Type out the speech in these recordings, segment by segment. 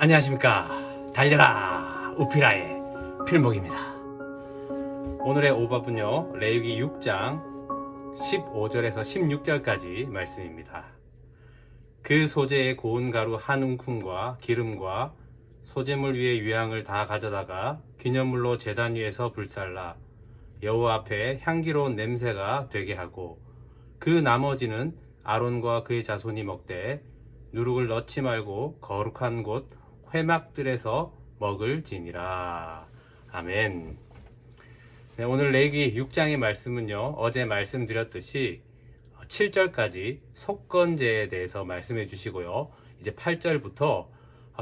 안녕하십니까. 달려라. 우피라의 필목입니다. 오늘의 오밥은요 레위기 6장 15절에서 16절까지 말씀입니다. 그 소재의 고운 가루 한 움큼과 기름과 소재물 위에 유향을 다 가져다가 기념물로 제단 위에서 불살라 여호와 앞에 향기로운 냄새가 되게 하고 그 나머지는 아론과 그의 자손이 먹되 누룩을 넣지 말고 거룩한 곳 회막들에서 먹을지니라. 아멘. 네, 오늘 레기 6장의 말씀은요, 어제 말씀드렸듯이 7절까지 속건제에 대해서 말씀해 주시고요. 이제 8절부터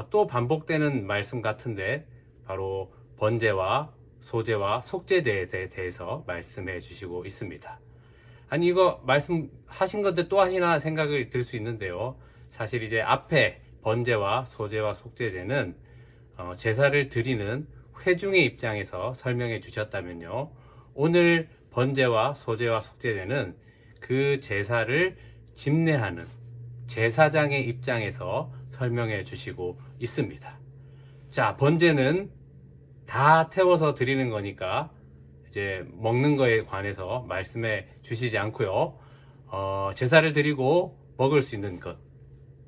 또 반복되는 말씀 같은데, 바로 번제와 소제와 속제제에 대해서 말씀해 주시고 있습니다. 아니, 이거 말씀하신 건데 또 하시나 생각이 들수 있는데요. 사실 이제 앞에 번제와 소제와 속제제는 어, 제사를 드리는 회중의 입장에서 설명해 주셨다면요. 오늘 번제와 소제와 속제제는 그 제사를 집례하는 제사장의 입장에서 설명해 주시고 있습니다. 자, 번제는 다 태워서 드리는 거니까 이제 먹는 거에 관해서 말씀해 주시지 않고요. 어, 제사를 드리고 먹을 수 있는 것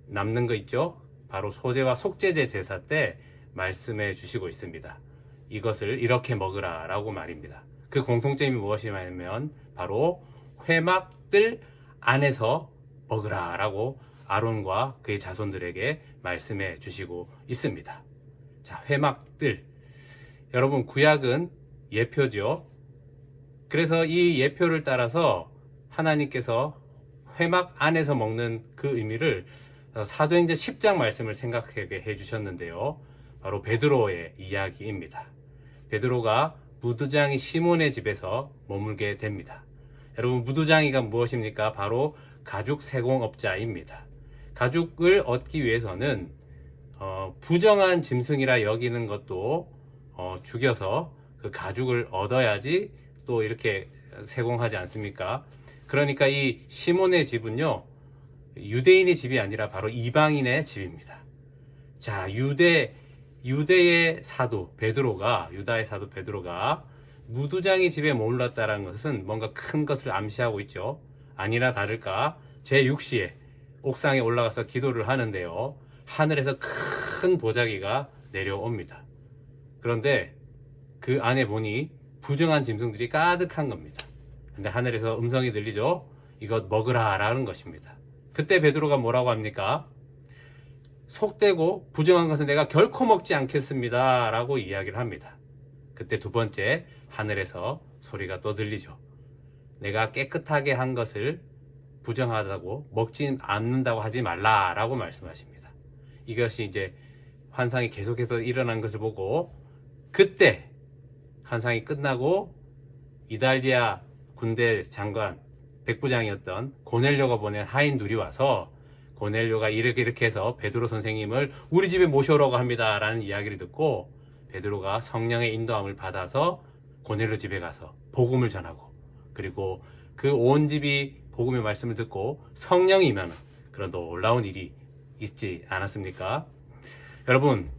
남는 거 있죠? 바로 소제와 속제제 제사 때 말씀해 주시고 있습니다. 이것을 이렇게 먹으라 라고 말입니다. 그 공통점이 무엇이냐면 바로 회막들 안에서 먹으라 라고 아론과 그의 자손들에게 말씀해 주시고 있습니다. 자, 회막들. 여러분, 구약은 예표죠. 그래서 이 예표를 따라서 하나님께서 회막 안에서 먹는 그 의미를 사도행전 10장 말씀을 생각하게 해주셨는데요. 바로 베드로의 이야기입니다. 베드로가 무두장이 시몬의 집에서 머물게 됩니다. 여러분 무두장이가 무엇입니까? 바로 가죽 세공업자입니다. 가죽을 얻기 위해서는 어, 부정한 짐승이라 여기는 것도 어, 죽여서 그 가죽을 얻어야지 또 이렇게 세공하지 않습니까? 그러니까 이 시몬의 집은요 유대인의 집이 아니라 바로 이방인의 집입니다. 자 유대 유대의 사도 베드로가 유다의 사도 베드로가 무두장의 집에 머물렀다는 것은 뭔가 큰 것을 암시하고 있죠. 아니나 다를까 제 6시에 옥상에 올라가서 기도를 하는데요. 하늘에서 큰 보자기가 내려옵니다. 그런데 그 안에 보니 부정한 짐승들이 가득한 겁니다. 근데 하늘에서 음성이 들리죠. 이것 먹으라라는 것입니다. 그때 베드로가 뭐라고 합니까? 속되고 부정한 것은 내가 결코 먹지 않겠습니다. 라고 이야기를 합니다. 그때 두 번째 하늘에서 소리가 또 들리죠. 내가 깨끗하게 한 것을 부정하다고 먹지 않는다고 하지 말라라고 말씀하십니다. 이것이 이제 환상이 계속해서 일어난 것을 보고 그때 환상이 끝나고 이달리아 군대 장관 백부장이었던 고넬료가 보낸 하인들이 와서 고넬료가 이렇게 이렇게 해서 베드로 선생님을 우리 집에 모셔오라고 합니다라는 이야기를 듣고 베드로가 성령의 인도함을 받아서 고넬료 집에 가서 복음을 전하고 그리고 그 온 집이 복음의 말씀을 듣고 성령이 임하는 그런 놀라운 일이 있지 않았습니까? 여러분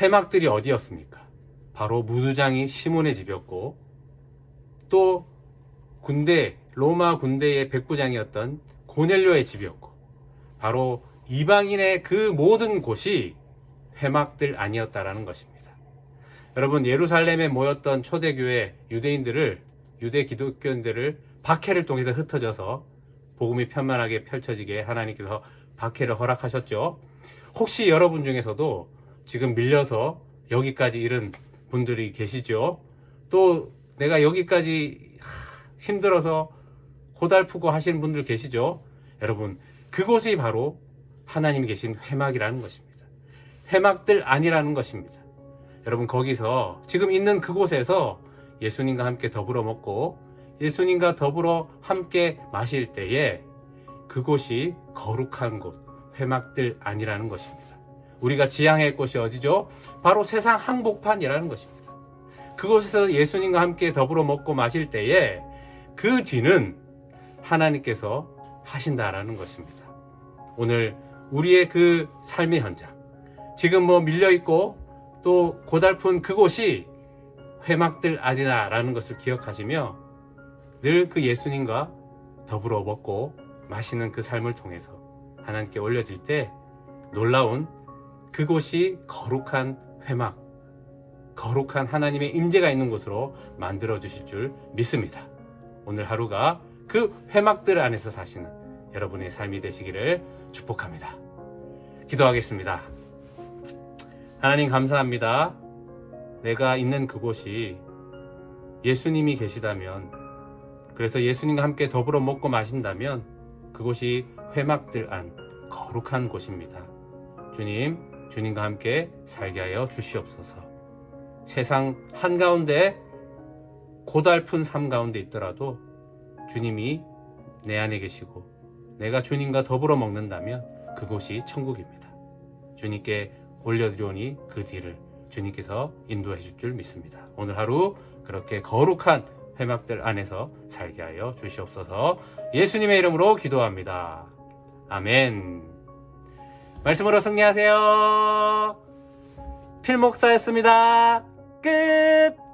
회막들이 어디였습니까? 바로 무두장이 시몬의 집이었고 또 군대 로마 군대의 백부장이었던 고넬료의 집이었고 바로 이방인의 그 모든 곳이 회막들 아니었다라는 것입니다. 여러분 예루살렘에 모였던 초대교회 유대인들을 유대 기독교인들을 박해를 통해서 흩어져서 복음이 편만하게 펼쳐지게 하나님께서 박해를 허락하셨죠. 혹시 여러분 중에서도 지금 밀려서 여기까지 이른 분들이 계시죠. 또 내가 여기까지 힘들어서 고달프고 하시는 분들 계시죠? 여러분, 그곳이 바로 하나님이 계신 회막이라는 것입니다. 회막들 아니라는 것입니다. 여러분, 거기서 지금 있는 그곳에서 예수님과 함께 더불어 먹고 예수님과 더불어 함께 마실 때에 그곳이 거룩한 곳, 회막들 아니라는 것입니다. 우리가 지향할 곳이 어디죠? 바로 세상 항복판이라는 것입니다. 그곳에서 예수님과 함께 더불어 먹고 마실 때에 그 뒤는 하나님께서 하신다라는 것입니다. 오늘 우리의 그 삶의 현장, 지금 뭐 밀려 있고 또 고달픈 그곳이 회막들 아니다라는 것을 기억하시며 늘 그 예수님과 더불어 먹고 마시는 그 삶을 통해서 하나님께 올려질 때 놀라운 그곳이 거룩한 회막, 거룩한 하나님의 임재가 있는 곳으로 만들어 주실 줄 믿습니다. 오늘 하루가 그 회막들 안에서 사시는 여러분의 삶이 되시기를 축복합니다. 기도하겠습니다. 하나님 감사합니다. 내가 있는 그곳이 예수님이 계시다면, 그래서 예수님과 함께 더불어 먹고 마신다면, 그곳이 회막들 안 거룩한 곳입니다. 주님, 주님과 함께 살게 하여 주시옵소서. 세상 한가운데 고달픈 삶 가운데 있더라도 주님이 내 안에 계시고 내가 주님과 더불어 먹는다면 그곳이 천국입니다. 주님께 올려드리오니 그 뒤를 주님께서 인도해 줄 줄 믿습니다. 오늘 하루 그렇게 거룩한 회막들 안에서 살게 하여 주시옵소서 예수님의 이름으로 기도합니다. 아멘. 말씀으로 승리하세요. 필목사였습니다. 끝!